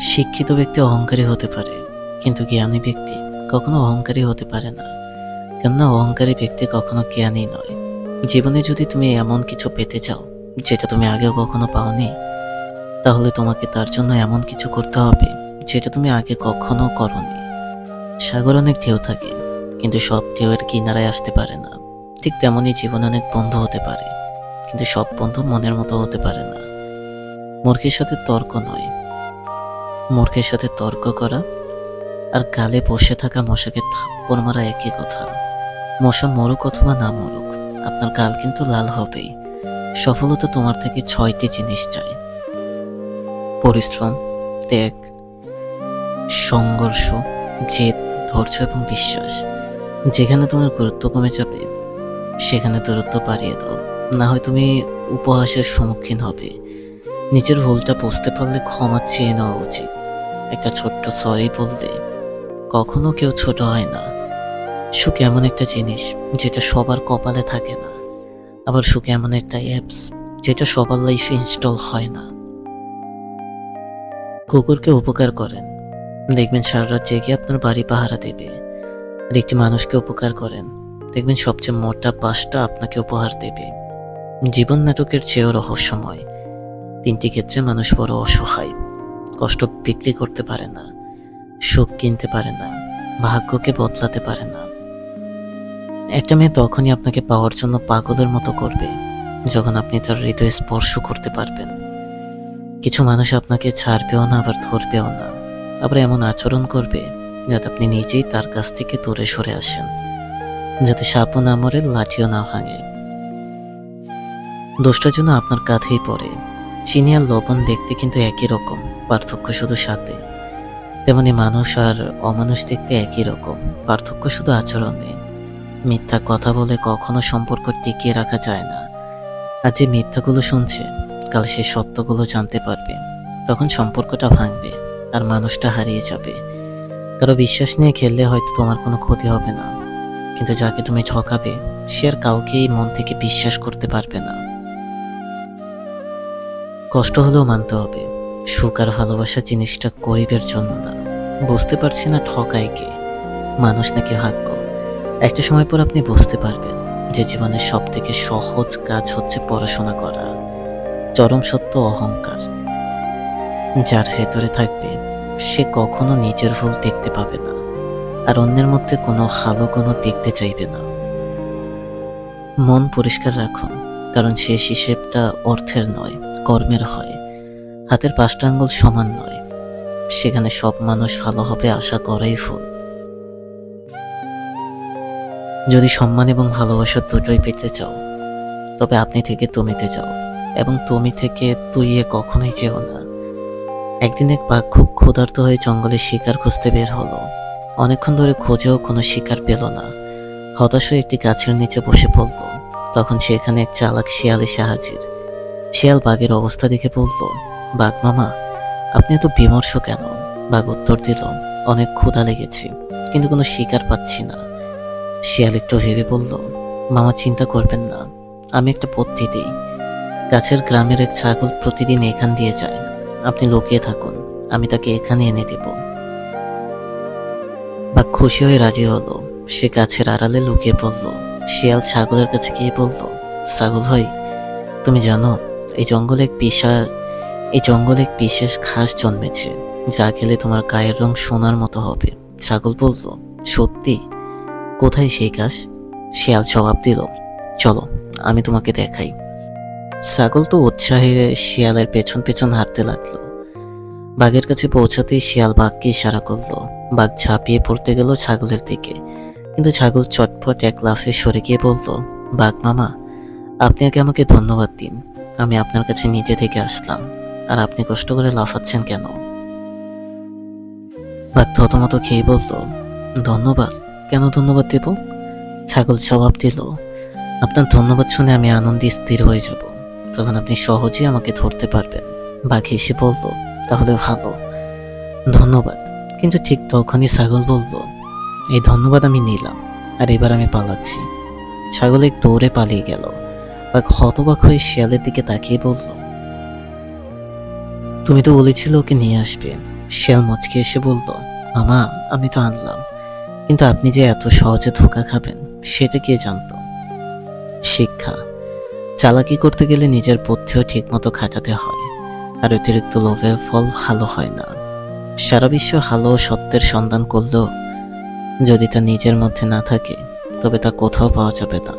শিক্ষিত ব্যক্তি অহংকারী হতে পারে, কিন্তু জ্ঞানী ব্যক্তি কখনো অহংকারী হতে পারে না। কেননা অহংকারী ব্যক্তি কখনো জ্ঞানী নয়। জীবনে যদি তুমি এমন কিছু পেতে চাও, যেটা তুমি আগেও কখনো পাওনি, তাহলে তোমাকে তার জন্য এমন কিছু করতে হবে, যেটা তুমি আগে কখনো করনি। সাগর অনেক ঢেউ থাকে, কিন্তু সব ঢেউয়ের কিনারায় আসতে পারে না। ঠিক তেমনই জীবনে অনেক বন্ধু হতে পারে, কিন্তু সব বন্ধু মনের মতো হতে পারে না। মূর্খের সাথে তর্ক নয় মূর্খের সাথে তর্ক করা আর গালে বসে থাকা মশাকে থাপ্পড় মারা একই কথা। মশা মরুক অথবা না মরুক, আপনার গাল কিন্তু লাল হবেই। সফলতা তোমার থেকে ছয়টি জিনিস চাই। পরিশ্রম, ত্যাগ, সংঘর্ষ, জেদ, ধৈর্য এবং বিশ্বাস। যেখানে তোমার গুরুত্ব কমে যাবে, সেখানে দূরত্ব বাড়িয়ে দাও। না হয় তুমি উপহাসের সম্মুখীন হবে। নিজের ভুলটা বুঝতে পারলে ক্ষমা চেয়ে নেওয়া উচিত। একটা ছোট্ট সরি বললে কখনো কেউ ছোট হয় না। সুখ এমন একটা জিনিস যেটা সবার কপালে থাকে না। আবার সুখ এমন একটা অ্যাপস যেটা সবার লাইফে ইনস্টল হয় না। কুকুরকে উপকার করেন। দেখবেন সারা রাত জেগে আপনার বাড়ি পাহারা দেবে। আর একটি মানুষকে উপকার করেন। দেখবেন সবচেয়ে মোটা পাশটা আপনাকে উপহার দেবে। জীবন নাটকের চেয়েও রহস্যময়। তিনটি ক্ষেত্রে মানুষ বড় অসহায়। কষ্ট বিক্রি করতে পারে না, সুখ কিনতে পারে না, ভাগ্যকে বদলাতে পারে না। একটা মেয়ে তখনই আপনাকে পাওয়ার জন্য পাগলের মতো করবে যখন আপনি তার হৃদয় স্পর্শ করতে পারবেন। কিছু মানুষ আপনাকে ছাড়বেও না, আবার ধরবেও না। আবার এমন আচরণ করবে যাতে আপনি নিজেই তার কাছ থেকে দূরে সরে আসেন, যাতে সাপও না মরে, লাঠিও না ভাঙে। দোষটা যেন আপনার কাঁধেই পড়ে। চিনি আর লবণ দেখতে কিন্তু একই রকম, পার্থক্য শুধু সাথে তেমনি মানুষ আর অমানুষ দেখতে একই রকম, পার্থক্য শুধু আচরণে। মিথ্যা কথা বলে কখনো সম্পর্ক টিকিয়ে রাখা যায় না। আর যে মিথ্যাগুলো শুনছে, কাল সে সত্যগুলো জানতে পারবে। তখন সম্পর্কটা ভাঙবে আর মানুষটা হারিয়ে যাবে। কারও বিশ্বাস নিয়ে খেললে হয়তো তোমার কোনো ক্ষতি হবে না। কিন্তু যাকে তুমি ঠকাবে, সে আর কাউকেই মন থেকে বিশ্বাস করতে পারবে না। কষ্ট হলেও মানতে হবে। সুখ আর ভালোবাসা জিনিসটা গরিবের জন্য না। বুঝতে পারছি না ঠকায় কে। মানুষ নাকি ভাগ্য। একটা সময় পর আপনি বুঝতে পারবেন যে জীবনের সব থেকে সহজ কাজ হচ্ছে পড়াশোনা করা। চরম সত্য অহংকার। যার ভেতরে থাকবে, সে কখনো নিজের ভুল দেখতে পাবে না। আর অন্যের মধ্যে কোনো ভালো কোনো দেখতে চাইবে না। মন পরিষ্কার রাখুন, কারণ শেষ হিসেবটা অর্থের নয়। কর্মের হয়। হাতের পাঁচটা আঙ্গুল সমান নয়। সেখানে সব মানুষ ভালো হবে আশা করাই ভুল। যদি সম্মান এবং ভালোবাসা দুটোই পেতে চাও, তবে আপনি থেকে তুমিতে যাও এবং তুমি থেকে তুইয়ে কখনোই যেও না। একদিন এক বাঘ খুব ক্ষুধার্ত হয়ে জঙ্গলে শিকার খুঁজতে বের হলো। অনেকক্ষণ ধরে খোঁজেও কোনো শিকার পেল না। হতাশ হয়ে একটি গাছের নিচে বসে পড়ল। তখন সেখানে এক চালাক শিয়াল হাজির শিয়াল বাঘের অবস্থা দেখে বলল, বাঘ মামা, আপনি এত বিমর্ষ কেন? বাঘ উত্তর দিল, অনেক ক্ষুধা লেগেছে, কিন্তু কোনো শিকার পাচ্ছি না। শিয়াল একটু ভেবে বলল, মামা, চিন্তা করবেন না, আমি একটা পথ্যি দিই। গাছের গ্রামের এক ছাগল প্রতিদিন এখান দিয়ে যায়। আপনি লুকিয়ে থাকুন, আমি তাকে এখানে এনে দেব। বাঘ খুশি হয়ে রাজি হলো। সে গাছের আড়ালে লুকিয়ে পড়ল। শিয়াল ছাগলের কাছে গিয়ে বলল, ছাগল ভাই, তুমি জানো এই জঙ্গলে এক বিশাল, এই জঙ্গলে এক বিশেষ ঘাস জন্মেছে, যা খেলে তোমার গায়ের রং সোনার মতো হবে। ছাগল বলল, সত্যি? কোথায় সেই ঘাস? শিয়াল জবাব দিল, চলো, আমি তোমাকে দেখাই। ছাগল তো উৎসাহে শিয়ালের পেছন পেছন হাঁটতে লাগল। বাঘের কাছে পৌঁছাতেই শিয়াল বাঘকে ইশারা করল। বাঘ ঝাঁপিয়ে পড়তে গেল ছাগলের দিকে, কিন্তু ছাগল চটপট এক লাফে সরে গিয়ে বলল, বাঘ মামা, আপনি আগে আমাকে ধন্যবাদ দিন। আমি আপনার কাছে নিজে থেকে আসলাম। আর আপনি কষ্ট করে লাফাচ্ছেন কেন? বাঘ থতমত খেয়ে বলল, ধন্যবাদ। কেন ধন্যবাদ দেব? ছাগল জবাব দিল, আপনার ধন্যবাদ শুনে আমি আনন্দে স্থির হয়ে যাব। তখন আপনি সহজেই আমাকে ধরতে পারবেন। বাঘ এসে বলল, তাহলে ভালো। ধন্যবাদ। কিন্তু ঠিক তখনই ছাগল বলল, এই ধন্যবাদ আমি নিলাম, আর এবার আমি পালাচ্ছি। ছাগল এক দৌড়ে পালিয়ে গেল। বাঘ হতবাক হয়ে শিয়ালের দিকে তাকিয়ে বলল, তুমি তো বলেছিলে ওকে নিয়ে আসবে। শিয়াল মচকে এসে বলল, মামা, আমি তো আনলাম, কিন্তু আপনি যে এত সহজে ধোকা খাবেন, সেটা কে জানতো? শিক্ষা, চালাকি করতে গেলে নিজের বুদ্ধিও ঠিকমতো খাটাতে হয়, আর অতিরিক্ত লোভের ফল ভালো হয় না। সারা বিশ্ব ও সত্যের সন্ধান করলেও যদি তা নিজের মধ্যে না থাকে, তবে তা কোথাও পাওয়া যাবে না।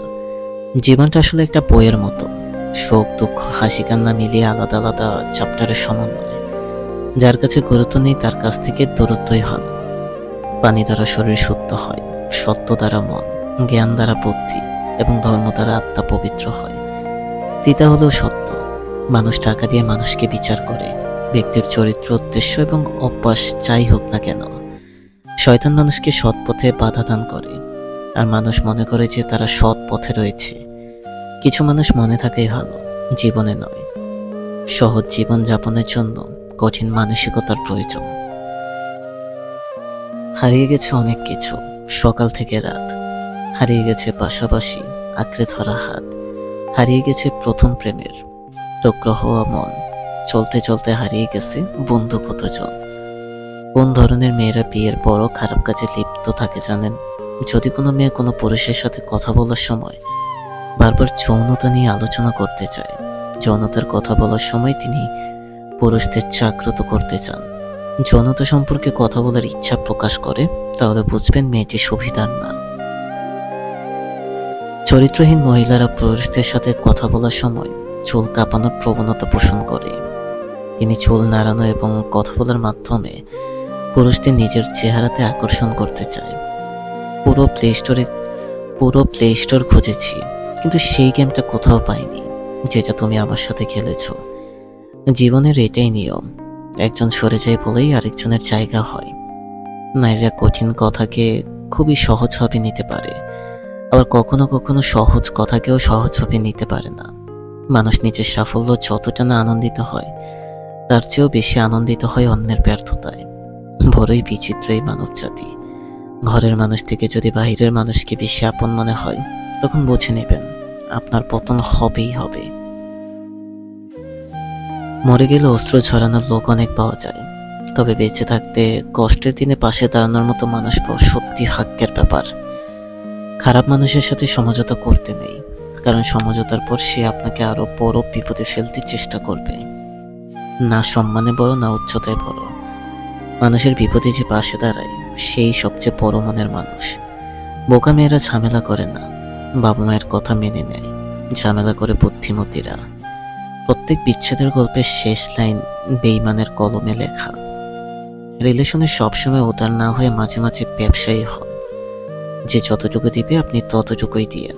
জীবনটা আসলে একটা বইয়ের মতো। শোক, দুঃখ, হাসি, কান্না মিলিয়ে আলাদা আলাদা চ্যাপ্টারের সমন্বয়। যার কাছে গুরুত্ব নেই, তার কাছ থেকে দূরত্বই ভালো। পানি দ্বারা শরীর শুদ্ধ হয়, সত্য দ্বারা মন, জ্ঞান দ্বারা বুদ্ধি এবং ধর্ম দ্বারা আত্মা পবিত্র হয়। তিতা হলো সত্য, মানুষ টাকা দিয়ে মানুষকে বিচার করে, ব্যক্তির চরিত্র, উদ্দেশ্য এবং অভ্যাস যাই হোক না কেন, শয়তান মানুষকে সৎ পথে বাধা দান করে। আর মানুষ মনে করে যে তারা সৎ পথে রয়েছে। কিছু মানুষ মনে থাকেই ভালো, জীবনে নয়। সহজ জীবন যাপনের জন্য কঠিন মানসিকতার প্রয়োজন। হারিয়ে গেছে অনেক কিছু, সকাল থেকে রাত। হারিয়ে গেছে পাশাপাশি আঁকড়ে ধরা হাত। হারিয়ে গেছে প্রথম প্রেমের টুকরো হওয়া মন। চলতে চলতে হারিয়ে গেছে বন্ধু কতজন কোন ধরনের মেয়েরা বিয়ের বড় খারাপ কাজে লিপ্ত থাকে জানেন? যদি কোনো মেয়ে কোনো পুরুষের সাথে কথা বলার সময় বারবার যৌনতা নিয়ে আলোচনা করতে চায়। যৌনতার কথা বলার সময় তিনি পুরুষদের জাগ্রত করতে চান। যৌনতা সম্পর্কে কথা বলার ইচ্ছা প্রকাশ করে, তাহলে বুঝবেন মেয়েটি সুবিধার না। চরিত্রহীন মহিলারা পুরুষদের সাথে কথা বলার সময় চুল কাঁপানোর প্রবণতা পোষণ করে। তিনি চুল নাড়ানো এবং কথা বলার মাধ্যমে পুরুষদের নিজের চেহারাতে আকর্ষণ করতে চায়। পুরো প্লে স্টোরে পুরো প্লে স্টোর খুঁজেছি। কিন্তু সেই গেমটা কোথাও পাইনি, যেটা তুমি আমার সাথে খেলেছো। জীবনের এটাই নিয়ম, একজন সরে যায় বলেই আরেকজনের জায়গা হয়। নারীরা কঠিন কথাকে খুবই সহজভাবে নিতে পারে, আবার কখনো কখনো সহজ কথাকেও সহজভাবে নিতে পারে না। মানুষ নিজের সাফল্য যতটা না আনন্দিত হয়, তার চেয়েও বেশি আনন্দিত হয় অন্যের ব্যর্থতায়। বড়ই বিচিত্র এই মানব জাতি ঘরের মানুষ থেকে যদি বাইরের মানুষকে বেশি আপন মনে হয় তখন বুঝে নেবেন, আপনার পতন হবেই হবে। মরে গেলে অস্ত্র ছড়ানোর লোক অনেক পাওয়া যায়, তবে বেঁচে থাকতে কষ্টের দিনে পাশে দাঁড়ানোর মতো মানুষ পাওয়া সত্যি হাক্যের ব্যাপার। খারাপ মানুষের সাথে সমঝোতা করতে নেই, কারণ সমঝোতার পর সে আপনাকে আরও বড় বিপদে ফেলতে চেষ্টা করবে। না সম্মানে বড়, না উচ্চতায় বড়। মানুষের বিপদে যে পাশে দাঁড়ায়, সেই সবচেয়ে বড় মনের মানুষ। বোকা মেয়েরা ঝামেলা করে না। বাবা মায়ের কথা মেনে নেয় ঝামেলা করে বুদ্ধিমতীরা। প্রত্যেক বিচ্ছেদের গল্পের শেষ লাইন বেইমানের কলমে লেখা। রিলেশনে সবসময় উদার না হয়ে মাঝে মাঝে ব্যবসায়ী হন। যে যতটুকু দিবে আপনি ততটুকুই দিয়েন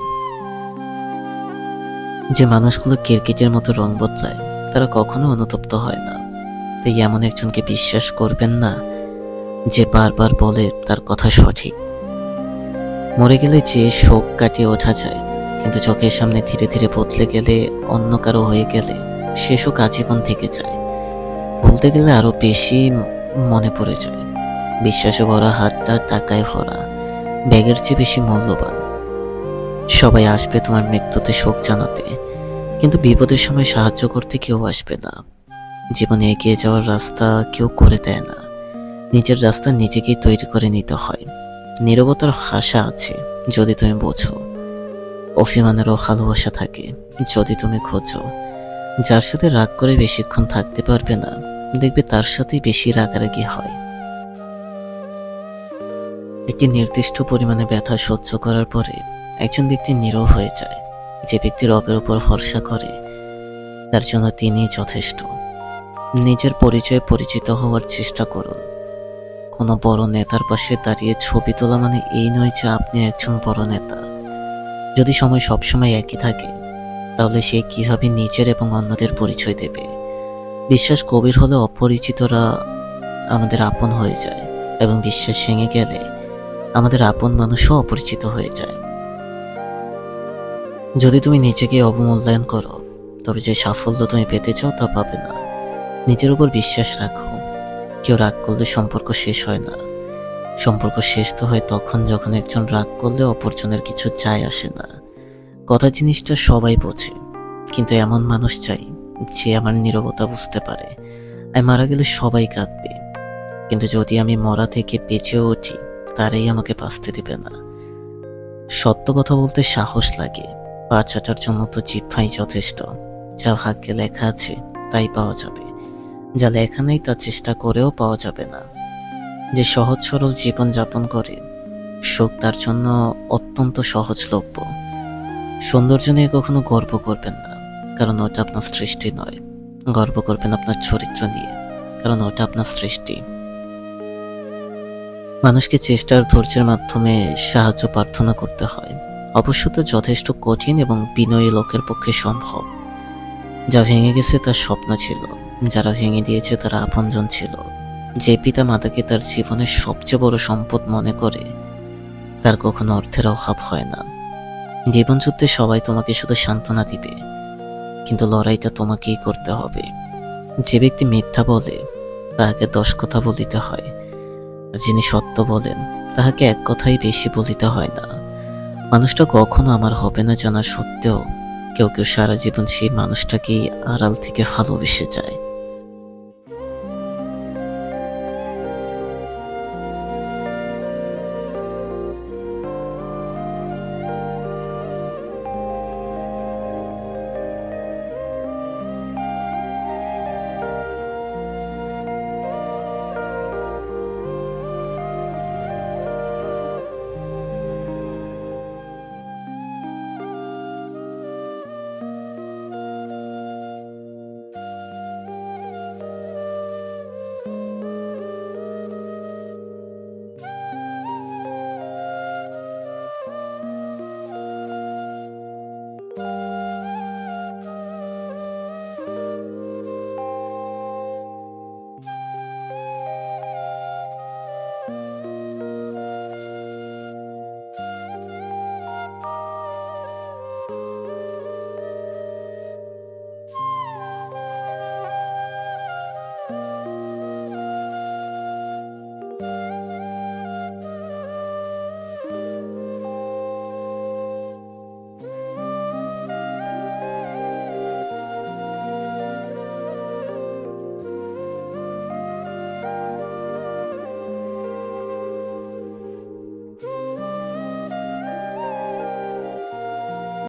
যে মানুষগুলো ক্রিকেটের মতো রং বদলায়, তারা কখনো অনুতপ্ত হয় না। তাই এমন একজনকে বিশ্বাস করবেন না, যে বারবার বলে তার কথা সঠিক। মরে গেলে যে শোক কাটিয়ে ওঠা যায়, কিন্তু চোখের সামনে ধীরে ধীরে বদলে গেলে, অন্য কারও হয়ে গেলে সে শোক আজীবন থেকে যায়। বলতে গেলে আরও বেশি মনে পড়ে যায়। বিশ্বাসে ভরা হাতটা টাকায় ভরা, ব্যাগের চেয়ে বেশি মূল্যবান। সবাই আসবে তোমার মৃত্যুতে শোক জানাতে, কিন্তু বিপদের সময় সাহায্য করতে কেউ আসবে না। জীবনে এগিয়ে যাওয়ার রাস্তা কেউ করে দেয় না। নিজের রাস্তা নিজেকেই তৈরি করে নিতে হয়। নীরবতার হাসা আছে, যদি তুমি বোঝো। অভিমানেরও ভালোবাসা থাকে, যদি তুমি খোঁজো। যার সাথে রাগ করে বেশিক্ষণ থাকতে পারবে না, দেখবে তার সাথেই বেশি রাগারাগি হয়। একটি নির্দিষ্ট পরিমাণে ব্যথা সহ্য করার পরে একজন ব্যক্তি নীরব হয়ে যায়। যে ব্যক্তি রবের উপর ভরসা করে, তার জন্য তিনি যথেষ্ট। নিজের পরিচয়ে পরিচিত হওয়ার চেষ্টা করুন। কোনো বড় নেতার পাশে দাঁড়িয়ে ছবি তোলা মানে এই নয় যে আপনি একজন বড় নেতা। যদি সময় সবসময় একই থাকে, তাহলে সে কীভাবে নিজের এবং অন্যদের পরিচয় দেবে? বিশ্বাস গভীর হলে অপরিচিতরা আমাদের আপন হয়ে যায় এবং বিশ্বাস ভেঙে গেলে আমাদের আপন মানুষও অপরিচিত হয়ে যায়। যদি তুমি নিজেকে অবমূল্যায়ন করো, তবে যে সাফল্য তুমি পেতে চাও তা পাবে না। নিজের উপর বিশ্বাস রাখো। কেউ রাগ করলে সম্পর্ক শেষ হয় না। সম্পর্ক শেষ তো হয় তখন যখন একজন রাগ করলে অপরজনের কিছু চায় আসে না। কথা জিনিসটা সবাই বোঝে, কিন্তু এমন মানুষ চাই যে আমার নীরবতা বুঝতে পারে। আর মারা গেলে সবাই কাঁদবে, কিন্তু যদি আমি মরা থেকে বেঁচেও উঠি, তারাই আমাকে বাঁচতে দেবে না। সত্য কথা বলতে সাহস লাগে পা চাটার জন্য তো জিভাই যথেষ্ট। যা ভাগ্যে লেখা আছে, তাই পাওয়া যাবে। যা লেখা নেই তা চেষ্টা করেও পাওয়া যাবে না। যে সহজ সরল জীবন যাপন করে, সুখ তার জন্য অত্যন্ত সহজলভ্য। সৌন্দর্য নিয়ে কখনো গর্ব করবেন না, কারণ ওটা আপনার সৃষ্টি নয়। গর্ব করবেন আপনার চরিত্র নিয়ে, কারণ ওটা আপনার সৃষ্টি। মানুষকে চেষ্টার ধৈর্যের মাধ্যমে সাহায্য প্রার্থনা করতে হয়। অবশ্য তো যথেষ্ট কঠিন এবং বিনয়ী লোকের পক্ষে সম্ভব। যা ভেঙে গেছে তার স্বপ্ন ছিল। যারা ভেঙে দিয়েছে তারা আপনজন ছিল। যে পিতা মাতাকে তার জীবনের সবচেয়ে বড় সম্পদ মনে করে, তার কখনো অর্থের অভাব হয় না। জীবনযুদ্ধে সবাই তোমাকে শুধু সান্ত্বনা দিবে, কিন্তু লড়াইটা তোমাকেই করতে হবে। যে ব্যক্তি মিথ্যা বলে, তাহাকে দশ কথা বলিতে হয়। যিনি সত্য বলেন, তাহাকে এক কথাই বেশি বলিতে হয় না। মানুষটা কখনো আমার হবে না জানা সত্ত্বেও, কেউ কেউ সারা জীবন সেই মানুষটাকেই আড়াল থেকে ভালোবেসে যায়।